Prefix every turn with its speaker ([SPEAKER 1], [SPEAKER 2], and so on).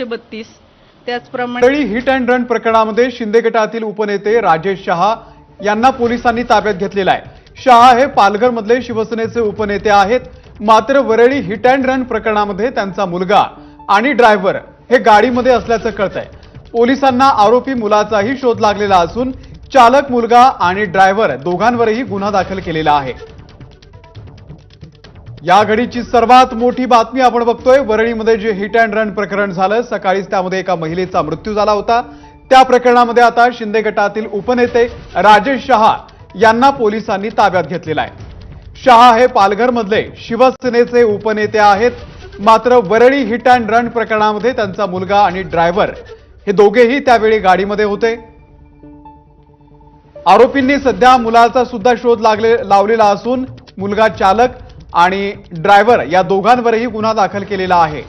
[SPEAKER 1] एकशे बत्तीस. त्याचप्रमाणे
[SPEAKER 2] हिट अँड रन प्रकरणामध्ये शिंदे गटातील उपनेते राजेश शहा यांना पोलिसांनी ताब्यात घेतलेला आहे. शहा हे पालघरमधले शिवसेनेचे उपनेते आहेत. मात्र वरळी हिट अँड रन प्रकरणामध्ये त्यांचा मुलगा आणि ड्रायव्हर हे गाडीमध्ये असल्याचं कळतंय. पोलिसांना आरोपी मुलाचाही शोध लागलेला असून चालक मुलगा आणि ड्रायव्हर दोघांवरही गुन्हा दाखल केलेला आहे. या घडीची सर्वात मोठी बातमी आपण बघतोय. वरळीमध्ये जे हिट अँड रन प्रकरण झालं सकाळीच त्यामध्ये एका महिलेचा मृत्यू झाला होता. त्या प्रकरणामध्ये आता शिंदे गटातील उपनेते राजेश शहा यांना पोलिसांनी ताब्यात घेतलेला आहे. शहा हे पालघरमधले शिवसेनेचे उपनेते आहेत. मात्र वरळी हिट अँड रन प्रकरणामध्ये त्यांचा मुलगा आणि ड्रायव्हर हे दोघेही त्यावेळी गाडीमध्ये होते. आरोपींनी सध्या मुलाचा सुद्धा शोध लागले लावलेला असून मुलगा चालक आणि ड्रायव्हर या दोघांवरही गुन्हा दाखल केलेला आहे.